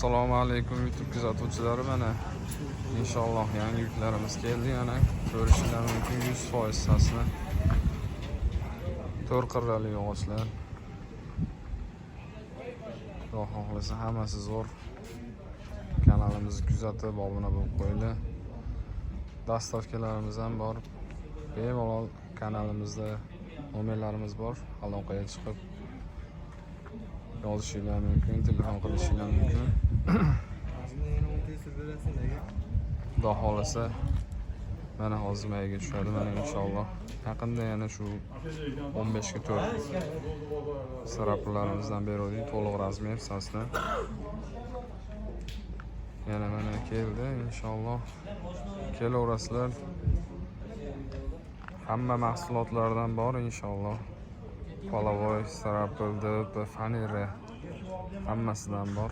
assalomu alaykum youtube kuzatuvchilari mana inshaalloh yangi yuklarimiz keldi yana ko'rishinglar mumkin yuz foiz sasni to'rt qirrali yog'ochlar xudo xohlasa hammasi zo'r kanalimizni kuzatib obuna bo'lib qo'yinglar dastavkalarimiz ham bor bemalol kanalimizda nomerlarimiz bor aloqaga chiqib yozishinglar mumkin telefon qilishinglar mumkin xudo xohlasa mana hozir mayiga tushadi mana inshaalloh yaqinda yana shu 15 ga 4 saraplarimizdan beruvdik to'liq rasmiy hissasini yana mana keldi inshaalloh kelaverasizlar hamma mahsulotlardan bor inshaalloh polavoy sarapil dp fanera hammasidan bor